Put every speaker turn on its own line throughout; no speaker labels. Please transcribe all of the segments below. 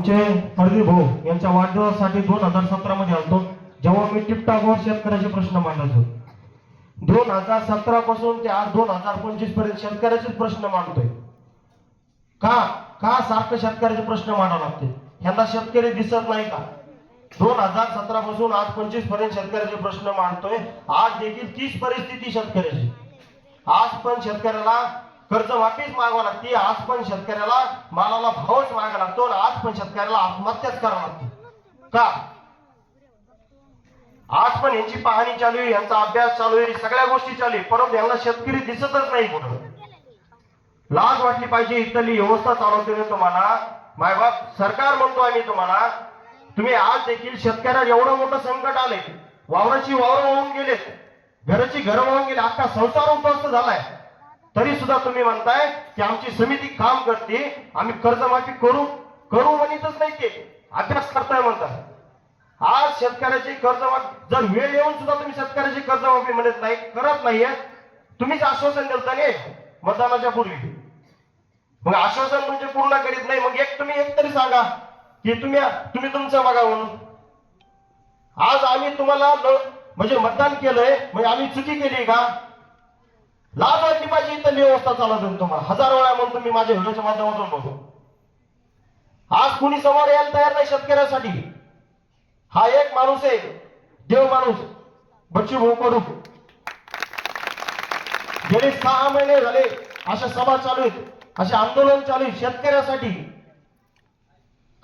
आमचे प्रदीप भाऊ यांच्या वाढदिवसासाठी दोन हजार सतरा मध्ये आलतो जेव्हा मी टिपटाकवर शेतकऱ्याचे प्रश्न मांडायचो दोन हजार सतरा पासून ते आज दोन हजार पंचवीसपर्यंत शेतकऱ्याचेच प्रश्न मांडतोय. का? का सारखं शेतकऱ्याचे प्रश्न मांडावं लागते? ह्यांना शेतकरी दिसत नाही का? दोन हजार सतरा पासून आज पंचवीसपर्यंत शेतकऱ्याचे प्रश्न मांडतोय. आज देखील तीच परिस्थिती शेतकऱ्याची. आज पण शेतकऱ्याला कर्ज कर्जमाफीच मागावं लागते. आज पण शेतकऱ्याला मालाला भावच मागावा लागतो. आणि आज पण शेतकऱ्याला आत्महत्याच करावं लागते. का? आज पण यांची पाहणी चालू आहे यांचा अभ्यास चालू आहे सगळ्या गोष्टी चालू आहे. परंतु यांना शेतकरी दिसतच नाही कुठं. लाज वाटली पाहिजे इथली व्यवस्था चालवते ना तुम्हाला. मायबाप सरकार म्हणतो आम्ही तुम्हाला तुम्ही आज देखील शेतकऱ्याला एवढं मोठं संकट आले वावराची वावर वाहून गेलेत. घराची घर वाहून गेले. अख्खा संसार उद्ध्वस्त झालाय. तरी सुद्धा तुम्ही म्हणताय की आमची समिती काम करते आम्ही कर्जमाफी करू करू म्हणतच नाही ते अभ्यास करताय म्हणतात. आज शेतकऱ्याची कर्जमाफ जर वेळ येऊन सुद्धा तुम्ही शेतकऱ्याची कर्जमाफी म्हणत नाही करत नाहीये तुम्हीच आश्वासन देता नाही. मतदानाच्या पूर्वी. मग आश्वासन म्हणजे पूर्ण करीत नाही. मग एक तुम्ही एक तरी सांगा की तुम्ही तुम्ही तुमचं बघा म्हणून. आज आम्ही तुम्हाला न- म्हणजे मतदान केलंय म्हणजे आम्ही चुकी केली का? लाज वाटली पाहिजे इथं व्यवस्था चालत तुम्हाला. हजार वेळा म्हणून तुम्ही माझ्या व्हिडिओच्या माध्यमातून बघू. आज कुणी समोर यायला तयार नाही शेतकऱ्यासाठी. हा एक माणूस आहे देव माणूस बच्चू भाऊ कडू गेले सहा महिने झाले अशा सभा चालू आहेत असे आंदोलन चालू आहे शेतकऱ्यासाठी.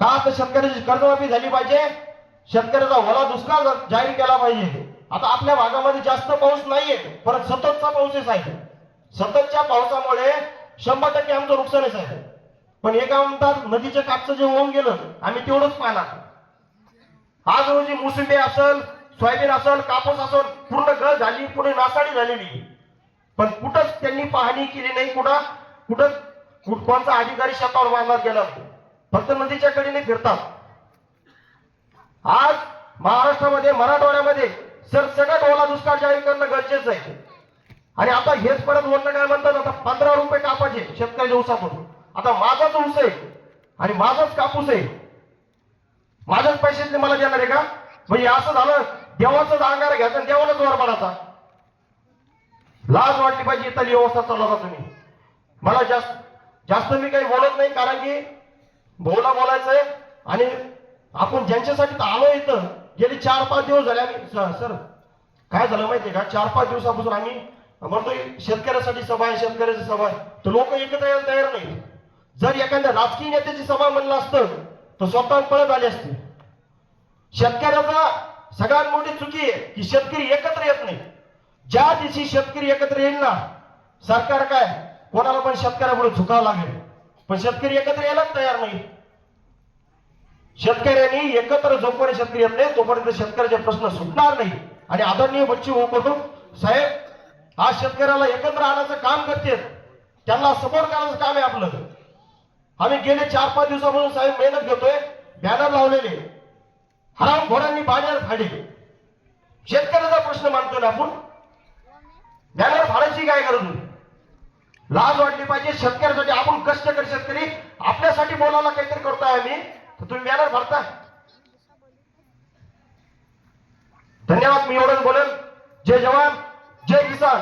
का तर शेतकऱ्याची कर्जमाफी झाली पाहिजे? शेतकऱ्याचा ओला दुष्काळ जाहीर केला पाहिजे. आता आपल्या भागामध्ये जास्त पाऊस नाहीये परत सततचा पाऊसच आहे सततच्या पावसामुळे शंभर टक्के आमचं नुकसानच आहे पण एका म्हणतात नदीच्या कापचं जे होऊन गेलं आम्ही तेवढंच पाहणार. आज रोजी मोसंबी असल सोयाबीन असल कापूस असल पूर्ण गळ झाली पुढे नासाडी झालेली. पण कुठंच त्यांनी पाहणी केली नाही कुठं? कुठं? कुठ- अधिकारी शेतावर बांधण्यात गेला फक्त नदीच्या कडेने फिरतात. आज महाराष्ट्रामध्ये मराठवाड्यामध्ये सर सगळ्यात ओला दुष्काळ जाहीर करणं गरजेचं आहे. आणि आता हेच परत बोलणं काय म्हणतात आता पंधरा रुपये कापाचे शेतकऱ्याच्या उसापासून आता माझाच ऊस आहे आणि माझाच कापूस आहे. माझ्याच पैशातले मला देणार आहे का? म्हणजे असं झालं देवाचं अंगार घ्यायचं आणि देवालाच वर पडायचा लाज वाटली पाहिजे इथली व्यवस्था चालवता तुम्ही. मला जास्त जास्त मी काही बोलत नाही कारण की बोला बोलायचंय आणि आपण ज्यांच्यासाठी तर आलो इथं गेले चार पाच दिवस झाले आम्ही सर काय झालं माहितीये का? चार पाच दिवसापासून आम्ही म्हणतोय शेतकऱ्यासाठी सभा आहे शेतकऱ्याची सभा आहे. तर लोक एकत्र यायला तयार नाही जर एखाद्या राजकीय नेत्याची सभा म्हणलं असतं तर स्वतः पळत आले असते. शेतकऱ्याचा सगळ्यात मोठी चुकी आहे की शेतकरी एकत्र येत नाही. ज्या दिवशी शेतकरी एकत्र येईल ना सरकार काय कोणाला पण शेतकऱ्यापुढे झुकावं लागेल. पण शेतकरी एकत्र यायलाच तयार नाही. शेतकऱ्यांनी एकत्र जोपर्यंत शेतकरी येत नाही तोपर्यंत शेतकऱ्याचे प्रश्न सुटणार नाही. आणि आदरणीय बच्चू भाऊ साहेब आज शेतकऱ्याला एकत्र आणायचं काम करते त्यांना सपोर्ट करायचं काम आहे आपलं. आम्ही गेले चार पाच दिवसापासून साहेब मेहनत घेतोय बॅनर लावलेले. हराम घोड्यांनी बाजार फाडले. शेतकऱ्याचा प्रश्न मांडतोय ना आपण? बॅनर फाडायची काय गरज होती लाज वाटली पाहिजे शेतकऱ्यासाठी. आपण कष्ट कर शेतकरी आपल्यासाठी बोलायला काहीतरी करतोय आम्ही. तर तुम्ही बॅनर भरता धन्यवाद मी एवढंच बोलेल जय जवान जय किसान.